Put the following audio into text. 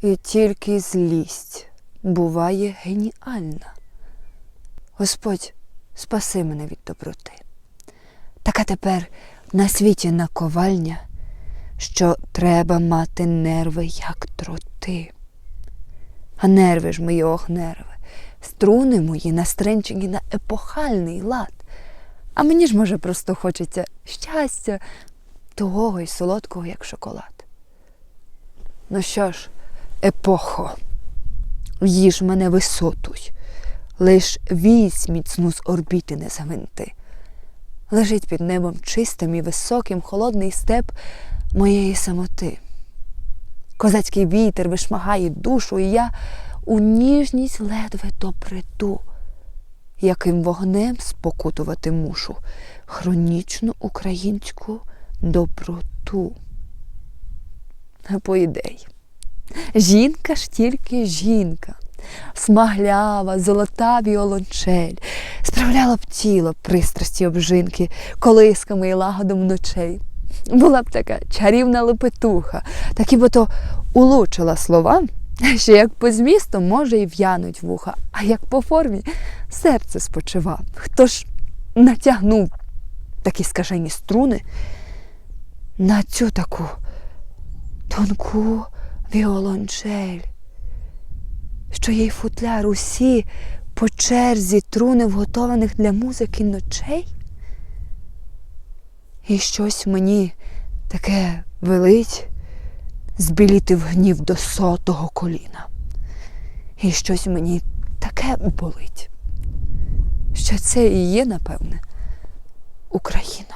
І тільки злість буває геніальна. Господь, спаси мене від доброти. Така тепер на світі наковальня, що треба мати нерви, як троти. А нерви ж мої, ох, нерви, струни мої настренчені на епохальний лад. А мені ж, може, просто хочеться щастя, того й солодкого, як шоколад. Ну що ж, епохо, їж мене висотуй, лиш вісь міцну з орбіти не завинти. Лежить під небом чистим і високим холодний степ моєї самоти. Козацький вітер вишмагає душу, і я у ніжність ледве доприду, яким вогнем спокутувати мушу хронічну українську доброту. По ідеї. Жінка ж тільки жінка, смаглява, золота віолончель, справляла б тіло пристрасті обжинки, колисками і лагодом ночей. Була б така чарівна лепетуха, так і то улучила слова, що як по змісту може й в'януть вуха, а як по формі серце спочива. Хто ж натягнув такі скажені струни на цю таку тонку віолончель, що їй футляр усі по черзі труни вготованих для музики ночей? І щось мені таке велить збіліти в гнів до сотого коліна. І щось мені таке болить, що це і є, напевне, Україна.